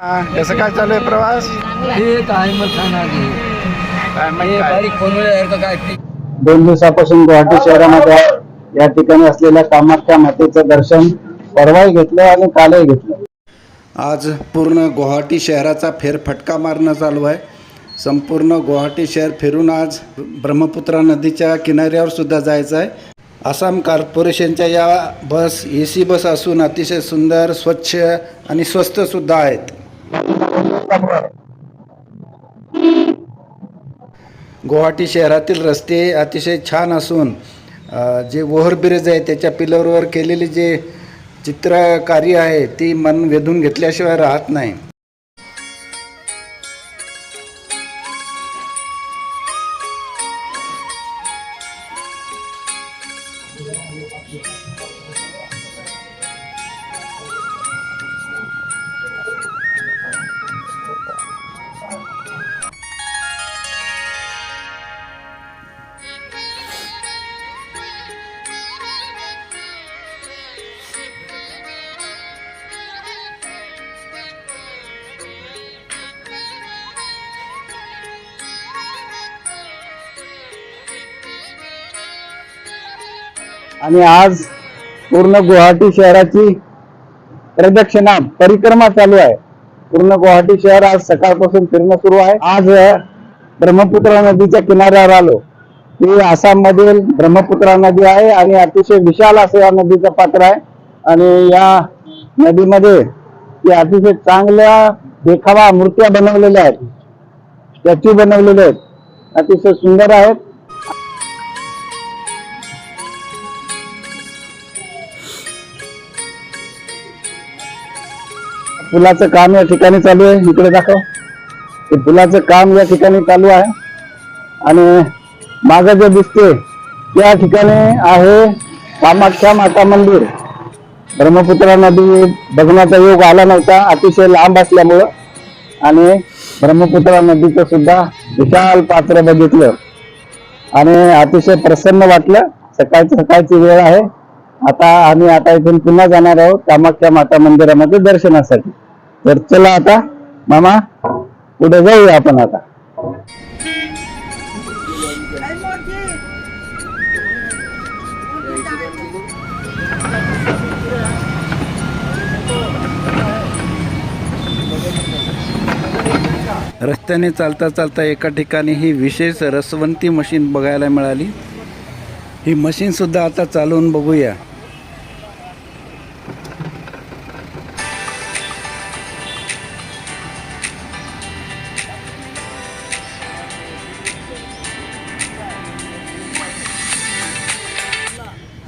हा, कसं काय चालू आहे प्रवास हे हे दोन दिवसापासून गुवाहाटी शहरामध्ये. या ठिकाणी असलेल्या कामाख्या मातेचं दर्शन परवाही घेतलं आणि कालही घेतलं. आज पूर्ण गुवाहाटी शहराचा फेरफटका मारणं चालू आहे. संपूर्ण गुवाहाटी शहर फिरून आज ब्रह्मपुत्रा नदीच्या किनाऱ्यावर सुद्धा जायचं आहे. आसाम कॉर्पोरेशनच्या या बस ए सी बस असून अतिशय सुंदर स्वच्छ आणि स्वस्तसुद्धा आहेत. गुवाहाटी शहरातील रस्ते अतिशय छान असून जे ओव्हरब्रिज आहे त्याच्या पिलरवर केलेले जे चित्रकार्य आहे ती मन वेधून घेतल्याशिवाय राहत नाही. आणि आज पूर्ण गुवाहाटी शहराची प्रदक्षिणा परिक्रमा चालू आहे. पूर्ण गुवाहाटी शहर आज सकाळपासून फिरणं सुरू आहे. आज ब्रह्मपुत्रा नदीच्या किनाऱ्यावर आलो. ही आसाम मधील ब्रह्मपुत्रा नदी आहे आणि अतिशय विशाल असं या नदीचं पात्र आहे. आणि या नदीमध्ये ती अतिशय चांगल्या देखावा मूर्त्या बनवलेल्या आहेत. स्टॅच्यू बनवलेले आहेत. अतिशय सुंदर आहेत. पुलाचं काम या ठिकाणी चालू आहे. इकडे दाखव. ते पुलाचं काम या ठिकाणी चालू आहे. आणि मागं जे दिसते त्या ठिकाणी आहे कामाख्या माता मंदिर. ब्रह्मपुत्रा नदी बघण्याचा योग आला नव्हता अतिशय लांब असल्यामुळं. आणि ब्रह्मपुत्रा नदीचं सुद्धा विशाल पात्र बघितलं. आणि अतिशय प्रसन्न वाटलं. सकाळची सकाळची वेळ आहे. आता आम्ही आता इथून पुन्हा जाणार आहोत कामाख्या माता मंदिरामध्ये दर्शनासाठी. तर चला आता मामा पुढे जाऊया आपण आता. रस्त्याने चालता चालता एका ठिकाणी ही विशेष रसवंती मशीन बघायला मिळाली. ही मशीन सुद्धा आता चालवून बघूया.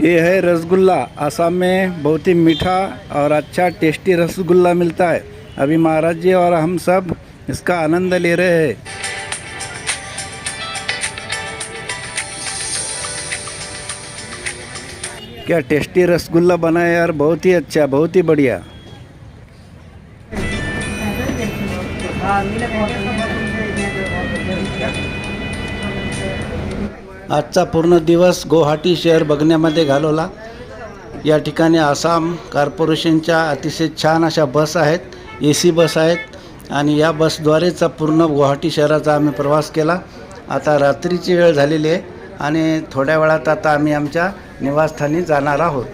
ये है रसगुल्ला। आसाम में बहुत ही मीठा और अच्छा टेस्टी रसगुल्ला मिलता है। अभी महाराज जी और हम सब इसका आनंद ले रहे हैं। क्या टेस्टी रसगुल्ला बना है यार, बहुत ही अच्छा बहुत ही बढ़िया। आजचा पूर्ण दिवस गुवाहाटी शहर बघण्यामध्ये घालवला. या ठिकाणी आसाम कॉर्पोरेशनच्या अतिशय छान अशा बस आहेत ए सी बस आहेत आणि या बसद्वारेचा पूर्ण गुवाहाटी शहराचा आम्ही प्रवास केला. आता रात्रीची वेळ झालेली आहे आणि थोड्या वेळात आता आम्ही आमच्या निवासस्थानी जाणार आहोत.